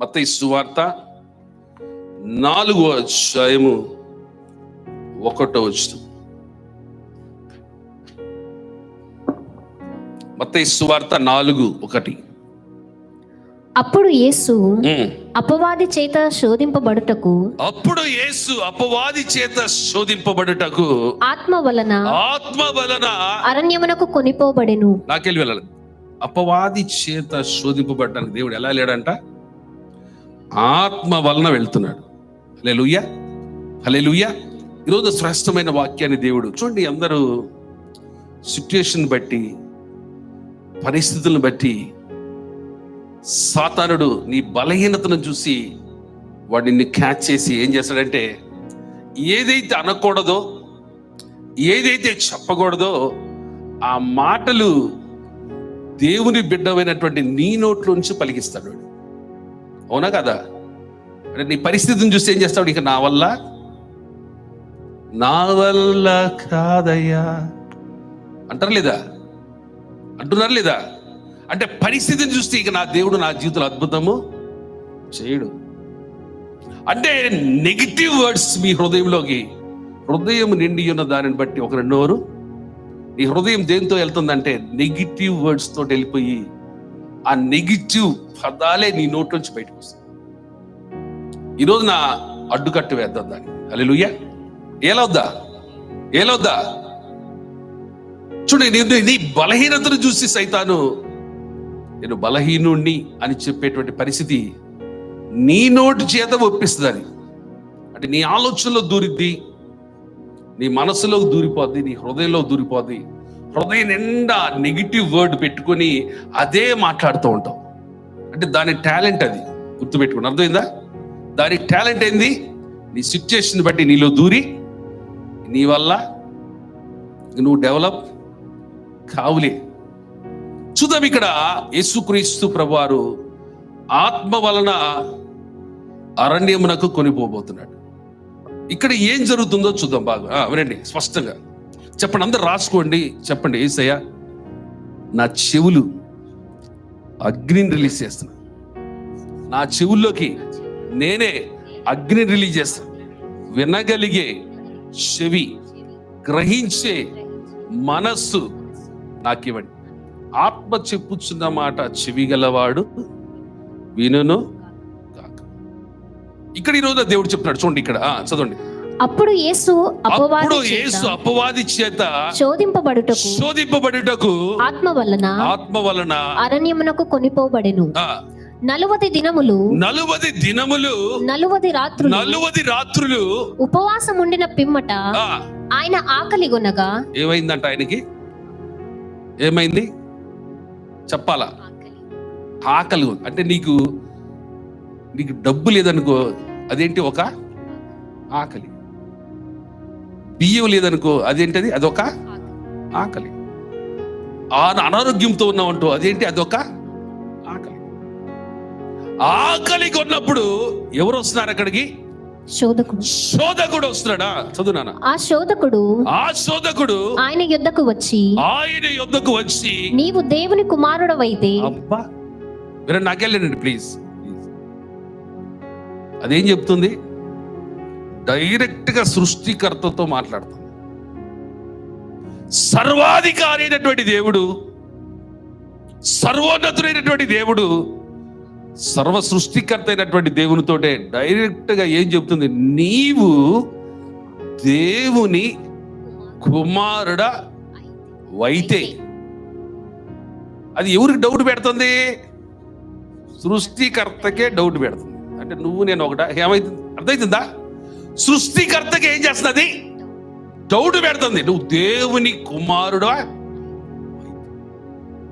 మత్తయి సువార్త నాలుగో అధ్యాయము ఒకటో వచ్చిన మత్తయి సువార్త నాలుగు ఒకటి. అప్పుడు యేసు. అపవాది చేత శోధింపబడుటకు అప్పుడు యేసు అపవాది చేత శోధింపబడుటకు ఆత్మ వలన ఆత్మ వలన అరణ్యమునకు కొనిపోబడెను. నాకెళ్ళి వెళ్ళాలి. అపవాది చేత శోధింపబడడానికి దేవుడు ఎలా లేడంట? ఆత్మ వలన వెళ్తున్నాడు. హలే లుయ్య హలే లుయ్య ఈరోజు శ్రేష్టమైన వాక్యాన్ని దేవుడు చూడండి అందరూ సిచ్యుయేషన్ బట్టి పరిస్థితులను బట్టి సాతానుడు నీ బలహీనతను చూసి వాడు నిన్ను క్యాచ్ చేసి ఏం చేస్తాడంటే ఏదైతే అనకూడదో ఏదైతే చెప్పకూడదో ఆ మాటలు దేవుని బిడ్డమైనటువంటి నీ నోట్లోంచి పలికిస్తాడు అవునా కదా? అంటే నీ పరిస్థితిని చూసి ఏం చేస్తావు? ఇక నా వల్ల? నా వల్ల కాదయ్యా. అంటారు లేదా? అంటున్నారు లేదా? అంటే పరిస్థితిని చూస్తే ఇక నా దేవుడు నా జీవితంలో అద్భుతము చేయడు. అంటే నెగిటివ్ వర్డ్స్ మీ హృదయంలోకి హృదయం నిండి ఉన్న దానిని బట్టి ఒక రెండోరు నీ హృదయం దేంతో వెళ్తుందంటే నెగిటివ్ వర్డ్స్ తోటి వెళ్ళిపోయి ఆ నెగిటివ్ పదాలే నీ నోట్లోంచి బయటకు వస్తాయి. ఈరోజు నా అడ్డుకట్టు వేద్దాం దాన్ని. అల్లెలుయ్య ఏలవుద్దా ఏలవుద్దా చూడండి నీ నీ బలహీనతను చూసి సైతాను నేను బలహీనుణ్ణి అని చెప్పేటువంటి పరిస్థితి నీ నోటి చేత ఒప్పిస్తుంది అంటే నీ ఆలోచనలో దూరిద్ది నీ మనసులో దూరిపోద్ది నీ హృదయంలో దూరిపోద్ది హృదయం నిండా నెగిటివ్ వర్డ్ పెట్టుకొని అదే మాట్లాడుతూ ఉంటాం. అంటే దాని టాలెంట్ అది. గుర్తుపెట్టుకుని అర్థమైందా? దాని టాలెంట్ ఏంది? నీ సిచ్యుయేషన్ బట్టి నీలో దూరి నీ వల్ల నువ్వు డెవలప్ కావులే. చూద్దాం ఇక్కడ యేసుక్రీస్తు ప్రభువారు ఆత్మ వలన అరణ్యమునకు కొనిపోబోతున్నాడు. ఇక్కడ ఏం జరుగుతుందో చూద్దాం బాగా. వినండి స్పష్టంగా. చెప్పండి అందరు రాసుకోండి. చెప్పండి ఏసయ్య నా చెవులు అగ్నిని రిలీజ్ చేస్తున్నా నా చెవుల్లోకి నేనే అగ్నిని రిలీజ్ చేస్తాను వినగలిగే చెవి గ్రహించే మనస్సు నాకు ఇవ్వండి ఆత్మ చెప్పుచున్న మాట చెవి గలవాడు వినును కాక ఇక్కడ ఈరోజు దేవుడు చెప్తున్నాడు చూడండి ఇక్కడ. చదవండి. అప్పుడు యేసు అప్పుడు యేసు అపవాది చేత శోధింపబడుటకు శోధింపబడుటకు ఆత్మ వలన ఆత్మ వలన అరణ్యమునకు కొనిపోబడెను. నలువది దినములు నలువది దినములు నలువది రాత్రులు నలువది రాత్రులు ఉపవాసం ఉండిన పిమ్మట ఆయన ఆకలి గొనగా ఏమైందంట ఆయనకి? ఏమైంది? చెప్పాలా? ఆకలి. అంటే నీకు నీకు డబ్బు లేదనుకో అదేంటి ఒక ఆకలి? బియ్యం లేదనుకో అదేంటది? అదొక ఆకలి. అనారోగ్యంతో ఉన్నావంటూ అదేంటి? అదొక ఆకలి. ఆకలి కొన్నప్పుడు ఎవరు వస్తున్నారు అక్కడికి? శోధకుడు. శోధకుడు వస్తున్నాడా? చదువునానా ఆ శోధకుడు ఆ శోధకుడు ఆయన యుద్ధకు వచ్చి ఆయన యుద్ధకు వచ్చి నీవు దేవుని కుమారుడవైతే అబ్బా! మీరు నాకెళ్ళండి ప్లీజ్ అదేం చెప్తుంది? డైరెక్ట్గా సృష్టికర్తతో మాట్లాడుతుంది సర్వాధికారి అయినటువంటి దేవుడు సర్వోన్నతుడైనటువంటి దేవుడు సర్వ సృష్టికర్త అయినటువంటి దేవునితోటే డైరెక్ట్గా ఏం చెప్తుంది నీవు దేవుని కుమారుడ వైతే అది ఎవరికి డౌట్ పెడుతుంది? సృష్టికర్తకే డౌట్ పెడుతుంది. అంటే నువ్వు నేను ఒకట ఏమైతుంది? అర్థమవుతుందా సృష్టికర్తకి ఏం చేస్తుంది డౌట్ పెడుతుంది. నువ్వు దేవుని కుమారుడా?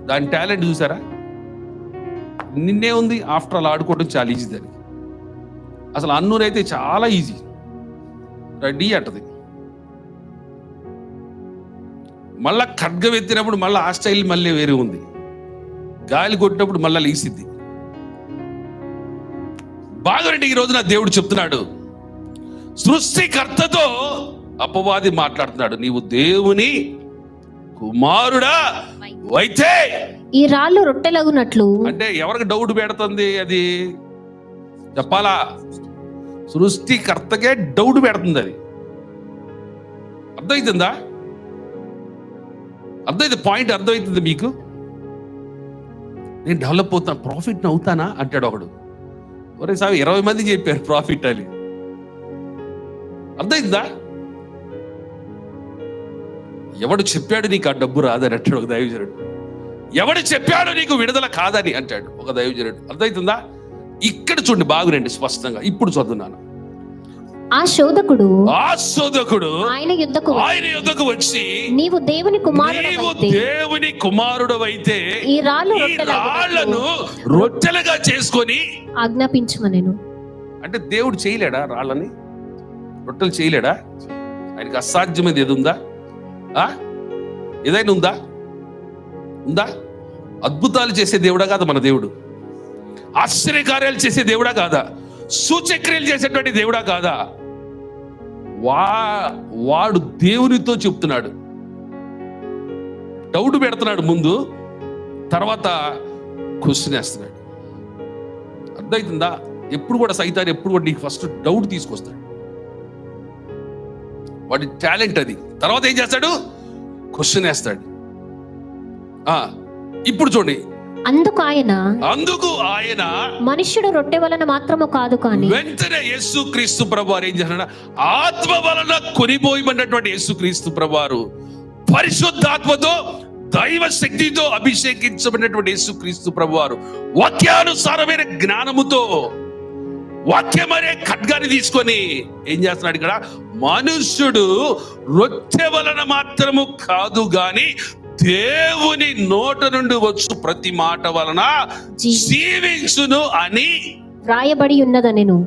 దాని టాలెంట్ చూసారా? నిన్నే ఉంది. ఆఫ్టర్ ఆల్ ఆడుకోవడం చాలా ఈజీ దానికి. అసలు అయితే చాలా ఈజీ. రెడీ అంటది. మళ్ళా ఖడ్గం ఎత్తినప్పుడు మళ్ళీ ఆ స్టైల్ మళ్ళీ వేరే ఉంది. గాలి కొట్టినప్పుడు మళ్ళీ లేసిద్ది బాగరండి ఈ రోజున దేవుడు చెప్తున్నాడు. సృష్టికర్తతో అపవాది మాట్లాడుతున్నాడు. నీవు దేవుని కుమారుడా అయితే ఈ రాళ్ళు రొట్టెలగునట్లు అంటే ఎవరికి డౌట్ పెడుతుంది అది? చెప్పాలా? సృష్టికర్తకే డౌట్ పెడుతుంది అది. అర్థమవుతుందా అర్థమైంది పాయింట్ అర్థమవుతుంది మీకు? నేను డెవలప్ అవుతాను ప్రాఫిట్ అవుతానా? అంటాడు ఒకడు. ఒరే సార్ ఇరవై మంది చెప్పారు ప్రాఫిట్ అని. అర్థమైందా? ఎవడు చెప్పాడు నీకు ఆ డబ్బు రాదని అంటాడు ఒక దైవజనుడు. ఎవడు చెప్పాడు నీకు విడుదల కాదని అంటాడు ఒక దైవజనుడు. అర్థమవుతుందా ఇక్కడ చూడండి బాగురండి స్పష్టంగా. ఇప్పుడు చదువున్నాను. ఆ శోధకుడు ఆ శోధకుడు ఆయన యుద్ధకు ఆయన యుద్ధకు వచ్చి నీవు దేవుని నీవు కుమారుడవైతే దేవుని కుమారుడు అయితే ఈ రాళ్ళు ఈ రాళ్ళను రొట్టెలుగా చేసుకొని ఆజ్ఞాపించమనెను అంటే దేవుడు చేయలేడా రాళ్ళని? రొట్టెలు చేయలేడా? ఆయనకి అసాధ్యమైనది ఏది? ఉందా? ఆ? ఏదైనా ఉందా? ఉందా? అద్భుతాలు చేసే దేవుడా కాదా మన దేవుడు? ఆశ్చర్యకార్యాలు చేసే దేవుడా కాదా? సూచక్రియలు చేసేటువంటి దేవుడా కాదా? వా వాడు దేవునితో చెప్తున్నాడు. డౌట్ పెడుతున్నాడు ముందు తర్వాత క్వశ్చన్ వేస్తున్నాడు. అర్థమవుతుందా ఎప్పుడు కూడా సైతాన్ని ఎప్పుడు కూడా నీకు ఫస్ట్ డౌట్ తీసుకొస్తాడు. వాడి టాలెంట్ అది. తర్వాత ఏం చేస్తాడు? క్వశ్చన్ వేస్తాడు. ఆ, ఇప్పుడు చూడండి. అందుకు ఆయన అందుకు ఆయన మనుష్యుడు రొట్టె వలన మాత్రము కాదు కాని వెంటనే యేసు క్రీస్తు ప్రభువారు ఏం చేశాడు ఆత్మ వలన కొనిపోయమన్నటువంటి యేసు క్రీస్తు ప్రభువారు పరిశుద్ధాత్మతో దైవ శక్తితో అభిషేకించబడినటువంటి యేసు క్రీస్తు ప్రభువారు వాక్యానుసారమైన జ్ఞానముతో వాక్యమనే ఖడ్గాన్ని తీసుకొని ఏం చేస్తున్నాడు ఇక్కడ? మనుష్యుడు రొట్టె వలన మాత్రము కాదు గాని దేవుని నోట నుండి వచ్చు ప్రతి మాట వలన జీవించును అని వ్రాయబడి ఉన్నదనెను.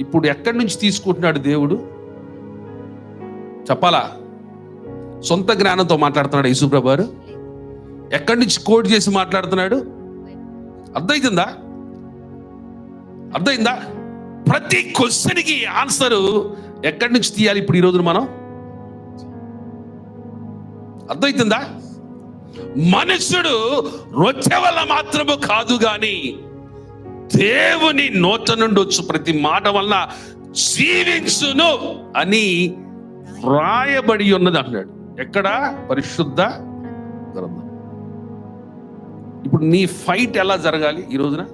ఇప్పుడు ఎక్కడి నుంచి తీసుకుంటున్నాడు దేవుడు? చెప్పాలా? సొంత జ్ఞానంతో మాట్లాడుతున్నాడు యేసుప్రభు గారు ఎక్కడి నుంచి కోడ్ చేసి మాట్లాడుతున్నాడు? అర్థమవుతుందా అర్థమైందా? ప్రతి క్వశ్చన్కి ఆన్సరు ఎక్కడి నుంచి తీయాలి ఇప్పుడు ఈ రోజున మనం? అర్థమవుతుందా మనుషుడు రొట్టె వల్ల మాత్రము కాదు గాని దేవుని నోట నుండి వచ్చు ప్రతి మాట వలన జీవించును అని రాయబడి ఉన్నది అన్నాడు ఎక్కడ? పరిశుద్ధ గ్రంథం. ఇప్పుడు నీ ఫైట్ ఎలా జరగాలి ఈ రోజున?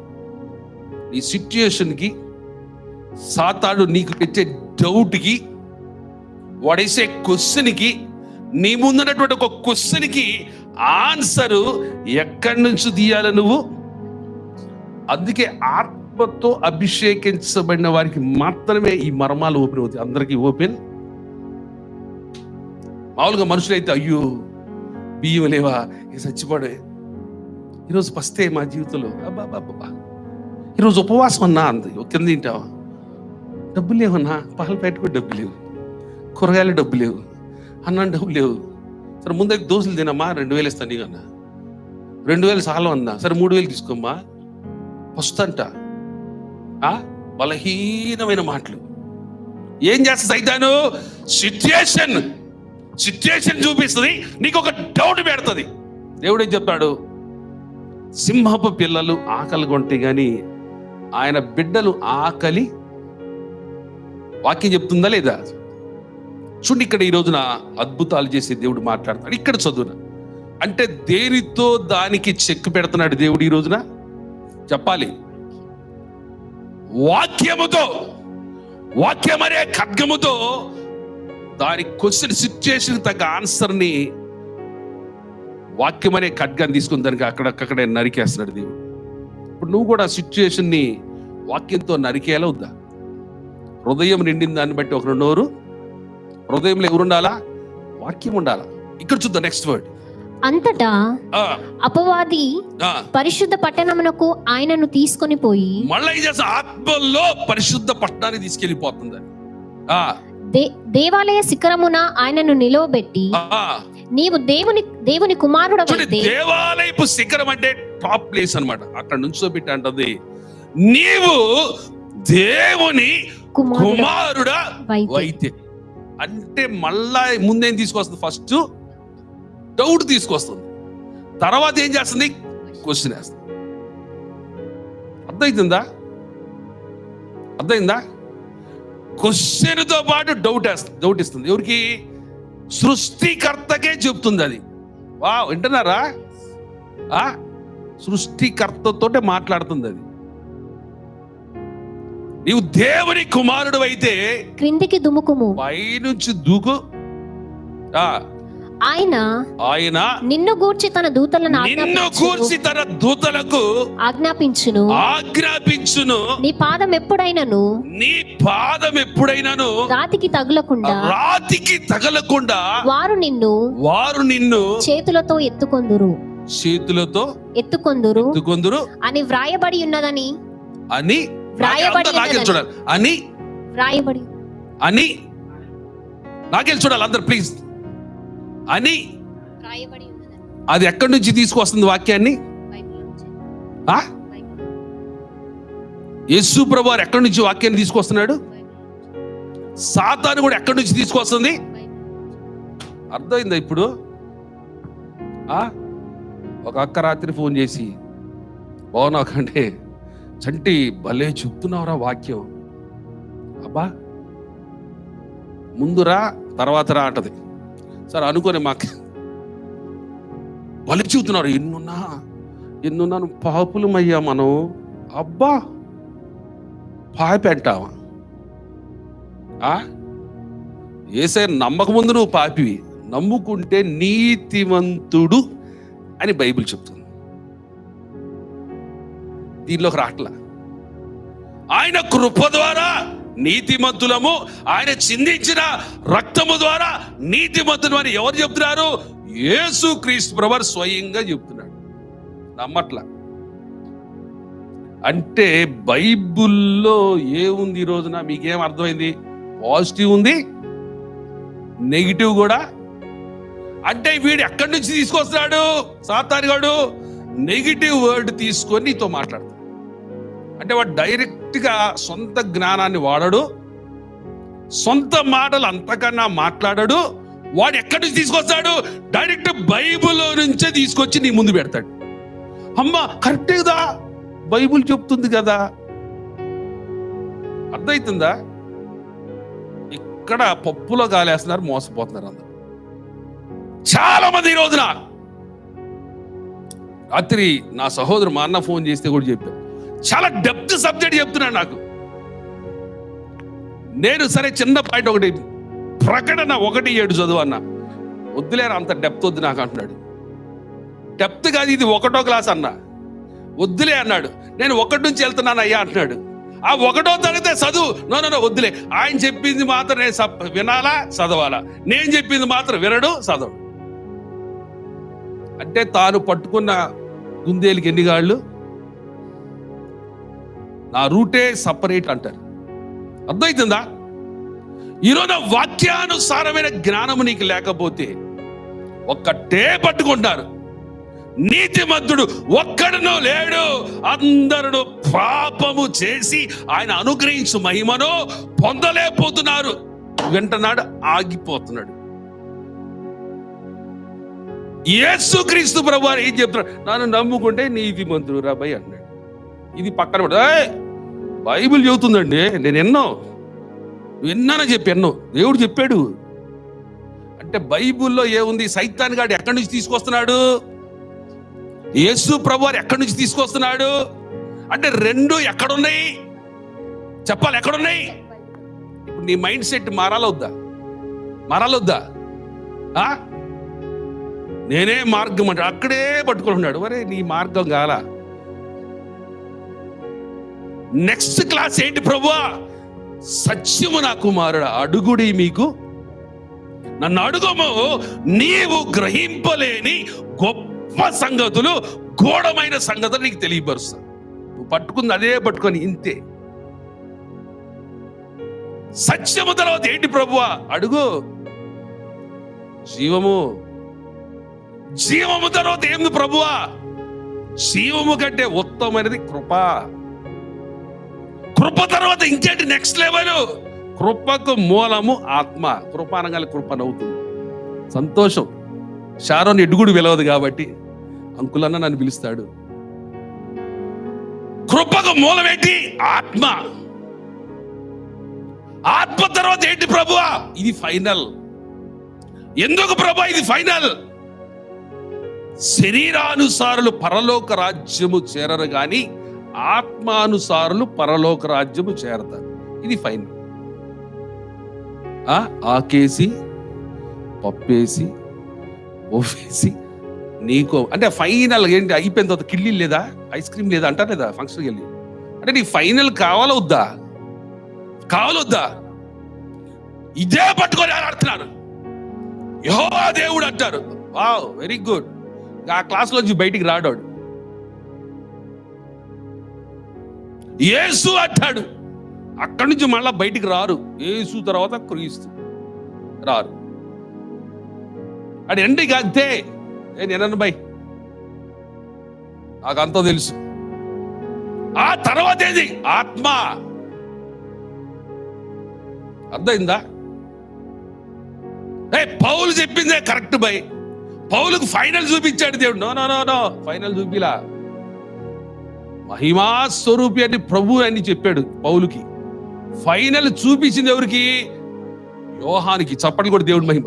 నీ సిచ్యుయేషన్కి సాతాడు నీకు పెట్టే డౌట్కి వాడేసే క్వశ్చన్కి నీ ముందున్నటువంటి ఒక క్వశ్చన్కి ఆన్సరు ఎక్కడి నుంచి తీయాలి నువ్వు? అందుకే ఆత్మతో అభిషేకించబడిన వారికి మాత్రమే ఈ మర్మాలు ఓపెన్ అవుతాయి. అందరికీ ఓపెన్. మామూలుగా మనుషులైతే అయ్యో బియ్యం లేవా? ఇక చచ్చిపోడే. ఈరోజు పస్తే మా జీవితంలో అబ్బాబాబా ఈరోజు ఉపవాసం అన్నా అంది. కింద తింటావా? డబ్బులు లేవన్నా పాలు పెట్టుకుని డబ్బు లేవు. కూరగాయలు డబ్బు లేవు అన్నం డబ్బు లేవు. సరే ముందే దోశలు తినమ్మా రెండు వేలు ఇస్తాను నీకు నీకన్నా రెండు వేలు సహాలం అన్నా. సరే మూడు వేలు తీసుకోమ్మా. వస్తంట ఆ? బలహీనమైన మాటలు. ఏం చేస్తా సైతాను? సిచ్యుయేషన్ సిచ్యుయేషన్ చూపిస్తుంది. నీకు ఒక డౌట్ పెడుతుంది. దేవుడు ఏం చెప్తాడు? సింహపు పిల్లలు ఆకలి కొంటే కానీ ఆయన బిడ్డలు ఆకలి వాక్యం చెప్తుందా లేదా? చూడండి ఇక్కడ ఈ రోజున అద్భుతాలు చేసే దేవుడు మాట్లాడుతున్నాడు. ఇక్కడ చదువున. అంటే దేనితో దానికి చెక్ పెడుతున్నాడు దేవుడు ఈ రోజున? చెప్పాలి. వాక్యముతో. వాక్యమనే ఖడ్గముతో దాని క్వశ్చన్ సిచ్యుయేషన్ తగ్గ ఆన్సర్ని వాక్యమనే ఖడ్గాన్ని తీసుకుని దానికి అక్కడక్కడే నరికేస్తున్నాడు దేవుడు. ఇప్పుడు నువ్వు కూడా సిచ్యుయేషన్ని వాక్యంతో నరికేలా వద్దా హృదయం నిండిన దాన్ని బట్టి ఒకరు నోరు హృదయంలో ఎవరు ఉండాలా? వాక్యం ఉండాలా? ఇక్కడ చూద్దాం నెక్స్ట్ వర్డ్ అంతటా అపవాది పరిశుద్ధ పట్టణమునకు ఆయనను తీసుకొని పోయి మళ్ళీ ఆత్మల్లో పరిశుద్ధ పట్టణాన్ని తీసుకెళ్ళిపోతుంది అది. ఆ, దే దేవాలయ శిఖరమున ఆయనను నిలవబెట్టి. నీవు దేవుని దేవుని కుమారుడవైతే దేవాలయపు శిఖరం అంటే టాప్ ప్లేస్ అన్నమాట. అక్కడ నుంచోబెట్టి అంటది. నీవు దేవుని కుమారుడ. వైద్య అంటే మళ్ళా ముందేం తీసుకొస్తుంది? ఫస్ట్ డౌట్ తీసుకొస్తుంది. తర్వాత ఏం చేస్తుంది? క్వశ్చన్ వేస్తుంది. అర్థమైందా అర్థమైందా? క్వశ్చన్తో పాటు డౌట్ వేస్తుంది. డౌట్ ఇస్తుంది. ఎవరికి? సృష్టికర్తకే చెప్తుంది అది. వా వింటున్నారా? ఆ? సృష్టికర్తతోటే మాట్లాడుతుంది అది. నీవు దేవుని కుమారుడు అయితే క్రిందికి దుముకుము పైనుంచి దూకు. ఆయన ఆయన నిన్ను గూర్చి తన దూతలను నిన్ను కూర్చి తన దూతలకు ఆజ్ఞాపించును. ఆజ్ఞాపించును. నీ పాదం ఎప్పుడైనను? నీ పాదం ఎప్పుడైనాను? రాతికి తగులకుండా. రాతికి తగలకుండా వారు నిన్ను వారు నిన్ను చేతులతో ఎత్తుకొందురు. చేతులతో ఎత్తుకొందురు. ఎత్తుకొందురు. అని వ్రాయబడి ఉన్నదని అని నాకెళ్ళి. చూడాలి. అని? అని? నాకెళ్ళి చూడాలి అందరు ప్లీజ్ అని? అది ఎక్కడి నుంచి తీసుకొస్తుంది వాక్యాన్ని. యేసు ప్రభు ఎక్కడి నుంచి వాక్యాన్ని తీసుకొస్తున్నాడు. సాతాను కూడా ఎక్కడి నుంచి తీసుకొస్తుంది. అర్థమైందా ఇప్పుడు? ఆ? ఒక అక్క రాత్రి ఫోన్ చేసి బాగున్నావు కంటే? చంటి భలే చెప్తున్నావురా వాక్యం. అబ్బా! ముందురా తర్వాత రా అంటది. సరే అనుకోని మాకు భలే చెబుతున్నారు. ఎన్నున్నా ఎన్నున్నాను పాపులమయ్యా మనం. అబ్బా! పాపి అంటావా ఆ? ఏసే నమ్మక ముందు నువ్వు పాపివి. నమ్ముకుంటే నీతివంతుడు అని బైబిల్ చెప్తుంది. దీనిలోకి రాట్లా. ఆయన కృప ద్వారా నీతిమంతులము ఆయన చిందించిన రక్తము ద్వారా నీతిమంతులు అని ఎవరు చెప్తున్నారు? యేసు క్రీస్తు ప్రభర్ స్వయంగా చెప్తున్నాడు. నమ్మట్లా. అంటే బైబిల్లో ఏముంది ఈ రోజున? మీకేం అర్థమైంది? పాజిటివ్ ఉంది నెగిటివ్ కూడా. అంటే వీడు ఎక్కడి నుంచి తీసుకొస్తున్నాడు? సాతానిగాడు. నెగిటివ్ వర్డ్ తీసుకొని నీతో మాట్లాడతాడు అంటే వాడు డైరెక్ట్గా సొంత జ్ఞానాన్ని వాడడు సొంత మాటలు అంతకన్నా మాట్లాడడు వాడు ఎక్కడి నుంచి తీసుకొస్తాడు? డైరెక్ట్ బైబుల్ నుంచే తీసుకొచ్చి నీ ముందు పెడతాడు. అమ్మ కరెక్టే కదా బైబుల్ చెప్తుంది కదా. అర్థమవుతుందా ఇక్కడ పప్పులో గాలేస్తున్నారు మోసపోతున్నారు అందరు. చాలా మంది ఈ రోజున రాత్రి నా సహోదరు మా అన్న ఫోన్ చేస్తే కూడా చెప్పాను చాలా డెప్త్ సబ్జెక్ట్ చెప్తున్నాడు నాకు. నేను సరే చిన్న పాయింట్ ఒకటి ప్రకటన ఒకటి ఏడు చదువు అన్న. వద్దులేరా అంత డెప్త్ వద్దు నాకు అంటున్నాడు. డెప్త్ కాదు ఇది ఒకటో క్లాస్ అన్న. వద్దులే అన్నాడు. నేను ఒకటి నుంచి వెళ్తున్నాను అయ్యా అంటున్నాడు. ఆ ఒకటో తరగతి చదువు నో నో, వద్దులే. ఆయన చెప్పింది మాత్రం నేను సప్- వినాలా చదవాలా? నేను చెప్పింది మాత్రం వినడు చదవడు. అంటే తాను పట్టుకున్న గుందేలికి ఎన్ని గాళ్ళు? నా రూటే సపరేట్ అంటారు. అర్థమవుతుందా ఈరోజు వాక్యానుసారమైన జ్ఞానము నీకు లేకపోతే ఒక్కటే పట్టుకుంటారు. నీతిమంతుడు ఒక్కడునో లేడు. అందరును పాపము చేసి ఆయన అనుగ్రహించు మహిమను పొందలేకపోతున్నారు. వెంటనాడు ఆగిపోతున్నాడు. యేసుక్రీస్తు ప్రభు వారు ఏం చెప్తున్నాడు నన్ను నమ్ముకుంటే నీతి మంత్రుడు రాబాయి అన్నాడు. ఇది పక్కన పెట్టు. బైబిల్ చెబుతుందండి నేను ఎన్నో విన్నానని చెప్పి ఎన్నో. దేవుడు చెప్పాడు. అంటే బైబిల్లో ఏముంది? సైతాన్ గాడు ఎక్కడి నుంచి తీసుకొస్తున్నాడు? యేసు ప్రభు వారు ఎక్కడి నుంచి తీసుకొస్తున్నాడు? అంటే రెండు ఎక్కడున్నాయి? చెప్పాలి ఎక్కడున్నాయి? ఇప్పుడు నీ మైండ్ సెట్ మారాలొద్దా? మారాలొద్దా? నేనే మార్గం అంటే అక్కడే పట్టుకుంటున్నాడు వరే నీ మార్గం కాల నెక్స్ట్ క్లాస్ ఏంటి ప్రభువా? సత్యము నా కుమారుడు అడుగుడి మీకు. నన్ను అడుగము నీవు గ్రహింపలేని గొప్ప సంగతులు ఘోరమైన సంగతులు నీకు తెలియపరుస్తా. నువ్వు పట్టుకుంది అదే పట్టుకొని ఇంతే. సత్యము తర్వాత ఏంటి ప్రభువా? అడుగు. జీవము జీవము తర్వాత ఏంది ప్రభువా జీవము కంటే ఉత్తమైనది కృప. కృప తర్వాత ఇంకేంటి? నెక్స్ట్ లెవెల్ కృపకు మూలము ఆత్మ. కృప అనగానే కృప నవ్వుతుంది. సంతోషం. షారోన్ ఎడుగుడు విలవదు కాబట్టి అంకులన్న నన్ను పిలుస్తాడు. కృపకు మూలమేంటి ఆత్మ. ఆత్మ తర్వాత ఏంటి ప్రభువా? ఇది ఫైనల్ ఎందుకు ప్రభా ఇది ఫైనల్ శరీరానుసారులు పరలోక రాజ్యము చేరరు కానీ ఆత్మానుసారులు పరలోక రాజ్యము చేరతారు. ఇది ఫైనల్ ఆ, ఆకేసి పప్పేసి ఒప్పేసి నీకు అంటే ఫైనల్ ఏంటి? అయిపోయిన తర్వాత కిళ్ళి లేదా? ఐస్ క్రీమ్ లేదా అంటారు లేదా? ఫంక్షన్కి వెళ్ళి. అంటే నీ ఫైనల్ కావాలా వద్దా? కావాలొద్దా ఇదే పట్టుకొని ఆడుతున్నాను. యహోవా దేవుడు అంటారు. Wow very good. ఆ క్లాస్లోంచి బయటికి రాడాడు. ఏసు అంటాడు. అక్కడి నుంచి మళ్ళా బయటికి రారు. ఏసు తర్వాత క్రీస్తు రారు. అది ఎండి అంతే. ఏ బై నాకు తెలుసు. ఆ తర్వాత ఏది? ఆత్మ. అర్థమైందా? ఏ పౌలు చెప్పిందే కరెక్ట్ బై పౌలకు ఫైనల్ చూపించాడు దేవుడు. No no no no. Final చూపిలా. మహిమా స్వరూపి అని ప్రభు అని చెప్పాడు పౌలుకి. ఫైనల్ చూపించింది ఎవరికి? యోహానికి. చప్పట్లు కూడా దేవుడు మహిమ.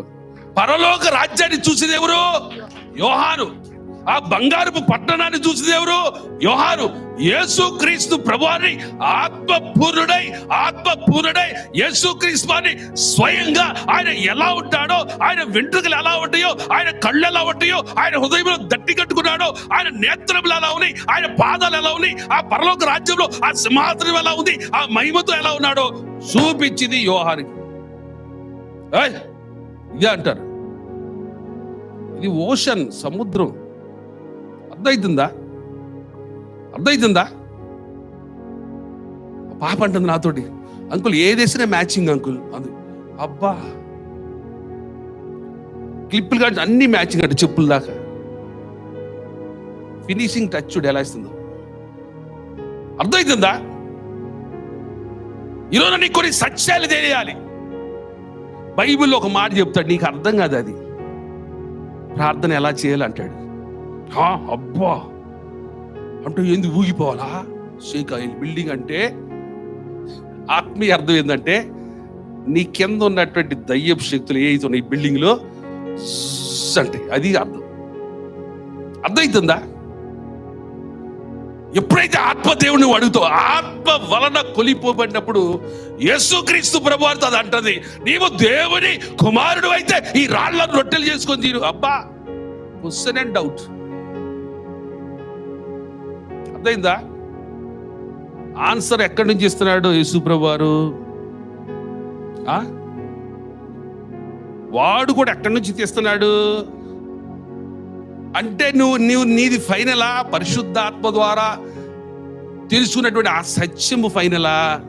పరలోక రాజ్యాన్ని చూసింది ఎవరు? యోహాను. ఆ బంగారపు పట్టణాన్ని చూసింది ఎవరు? యోహారు యేసు క్రీస్తు ప్రభువాన్ని ఆత్మపూర్ణుడై ఆత్మపూర్ణుడై యేసు క్రీస్తుని స్వయంగా ఆయన ఎలా ఉంటాడో ఆయన వెంట్రుకలు ఎలా ఉంటాయో ఆయన కళ్ళు ఎలా ఉంటాయో ఆయన హృదయంలో దట్టి కట్టుకున్నాడో ఆయన నేత్రములు ఎలా ఉన్నాయి ఆయన పాదాలు ఎలా ఉన్నాయి ఆ పరలోక రాజ్యంలో ఆ సింహాసనం ఎలా ఉంది ఆ మహిమతో ఎలా ఉన్నాడో చూపించింది యోహానికి. ఇదే అంటారు. ఇది ఓషన్ సముద్రం. అర్థమవుతుందా అర్థమవుతుందా పాప అంటుంది నాతోటి. అంకుల్ ఏదేసినా మ్యాచింగ్ అంకుల్. అది. అబ్బా! క్లిప్పులు కానీ అన్ని మ్యాచింగ్ అంటే చెప్పుల దాకా. ఫినిషింగ్ టచ్ చూడు ఎలా ఇస్తుందో అర్థమవుతుందా ఈరోజు నీకు కొన్ని సత్యాలు తెలియాలి. బైబిల్లో ఒక మాట చెప్తాడు నీకు అర్థం కాదు అది. ప్రార్థన ఎలా చేయాలంటాడు. అబ్బా! అంటే ఏంది ఊగిపోవాలా? షేక్ ఆయిల్ బిల్డింగ్ అంటే ఆత్మీయ అర్థం ఏంటంటే నీ కింద ఉన్నటువంటి దయ్యపు శక్తులు ఏదో ఉన్నాయి ఈ అంటే అది అర్థం. అర్థమవుతుందా ఎప్పుడైతే ఆత్మదేవుని నువ్వు అడుగుతావు ఆత్మ వలన కొలిపోబడినప్పుడు యేసుక్రీస్తు ప్రభువారితో అది అంటది నీవు దేవుని కుమారుడు అయితే ఈ రాళ్ళను రొట్టెలు చేసుకొని తీరు అబ్బా! Question and doubt. అర్థమైందా? ఆన్సర్ ఎక్కడి నుంచి ఇస్తున్నాడు యేసుప్రభు ఆ? వాడు కూడా ఎక్కడి నుంచి తీస్తున్నాడు? అంటే నువ్వు నువ్వు నీది ఫైనలా? పరిశుద్ధాత్మ ద్వారా తెలుసుకున్నటువంటి ఆ సత్యము ఫైనలా?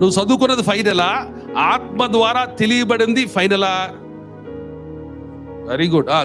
నువ్వు చదువుకున్నది ఫైనలా? ఆత్మ ద్వారా తెలియబడింది ఫైనలా? Very good